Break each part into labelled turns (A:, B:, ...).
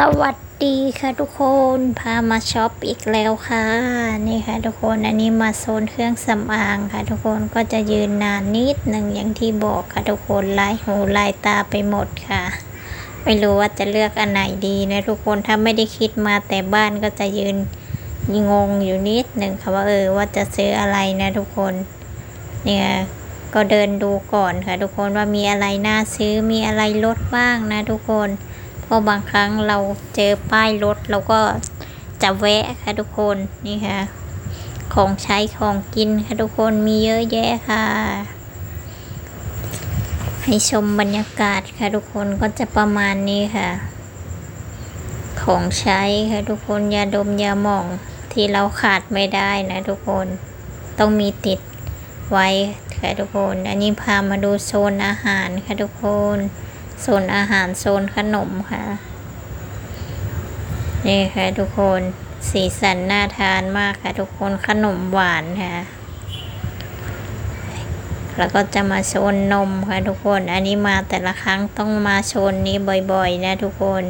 A: สวัสดีค่ะทุกคนพามาช็อปอีกแล้วค่ะ นี่ค่ะทุกคนอันนี้มาโซนเครื่องสำอางค่ะ ทุกคนก็จะยืนนานนิดหนึ่งอย่างที่บอกค่ะทุกคนลายหูลายตาไปหมดค่ะ ไม่รู้ว่าจะเลือกอันไหนดีนะทุกคนถ้าไม่ได้คิดมาแต่บ้านก็จะยืนงงอยู่นิดหนึ่งค่ะว่าเออว่าจะซื้ออะไรนะทุกคน เนี่ยก็เดินดูก่อนค่ะ ทุกคนว่ามีอะไรน่าซื้อมีอะไรลดบ้างนะทุกคน เพราะบางครั้งเราเจอป้ายรถเราก็จะแวะค่ะทุกคนนี่ค่ะ ของใช้ของกินค่ะทุกคนมีเยอะแยะค่ะ ให้ชมบรรยากาศค่ะทุกคนก็จะประมาณนี้ค่ะ ของใช้ค่ะทุกคนยาดมยาหม่องที่เราขาดไม่ได้นะทุกคนต้องมีติดไว้ค่ะทุกคน อันนี้พามาดูโซนอาหารค่ะทุกคน โซนอาหารโซนขนมค่ะ นี่ค่ะทุกคนสีสันน่าทานมากค่ะทุกคนขนมหวานค่ะ แล้วก็จะมาโซนนมค่ะทุกคน อันนี้มาแต่ละครั้งต้องมาโซนนี้บ่อยๆ นะทุกคน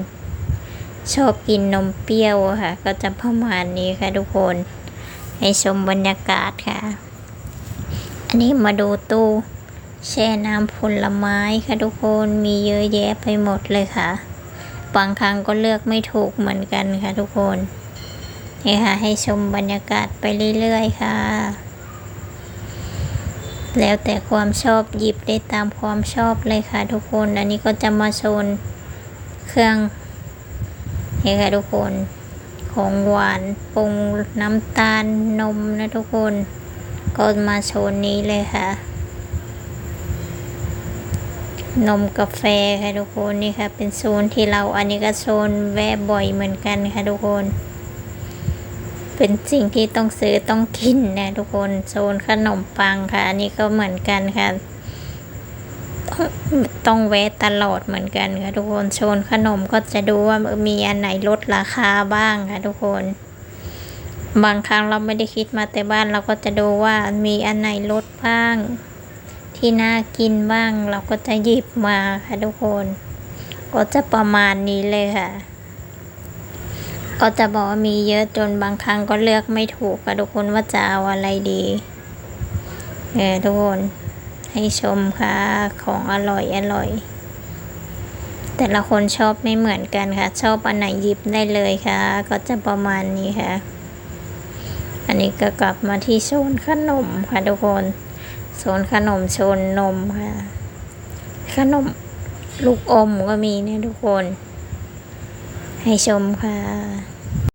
A: ชอบกินนมเปรี้ยวค่ะ ก็จะประมาณนี้ค่ะทุกคน ให้ชมบรรยากาศค่ะ อันนี้มาดูตู้ แช่น้ำผลไม้ค่ะทุกคนมีเยอะแยะไปหมดเลยค่ะ บางครั้งก็เลือกไม่ถูกเหมือนกันค่ะทุกคนนี่ค่ะให้ชมบรรยากาศไปเรื่อยๆค่ะ แล้วแต่ความชอบหยิบได้ตามความชอบเลยค่ะทุกคน อันนี้ก็จะมาโซนเครื่องนี่ค่ะทุกคนของหวานปรุงน้ำตาลนมนะทุกคน ก็มาโซนนี้เลยค่ะ นมกาแฟค่ะทุกคนนี่ค่ะ เป็นโซนที่เราอันนี้ก็โซนแวะบ่อยเหมือนกันค่ะทุกคน เป็นสิ่งที่ต้องซื้อต้องกินนะทุกคนโซนขนมปังค่ะ อันนี้ก็เหมือนกันค่ะ ต้องต้องแวะตลอดเหมือนกันค่ะทุกคนโซนขนมก็จะดูว่ามีอันไหนลดราคาบ้างค่ะทุกคน บางครั้งเราไม่ได้คิดมาแต่บ้านเราก็จะดูว่ามีอันไหนลดบ้าง ที่น่ากินบ้างเราก็จะหยิบมาค่ะทุกคน ก็จะประมาณนี้เลยค่ะ ก็จะบอกว่ามีเยอะจนบางครั้งก็เลือกไม่ถูกค่ะทุกคนว่าจะเอาอะไรดีเออทุกคนให้ชมค่ะของอร่อยอร่อย แต่ละคนชอบไม่เหมือนกันค่ะ ชอบอันไหนหยิบได้เลยค่ะ ก็จะประมาณนี้ค่ะ อันนี้ก็กลับมาที่โซนขนมค่ะทุกคน โซนขนมโซนนมค่ะ ขนมลูกอมก็มีเนี่ยทุกคน ให้ชมค่ะ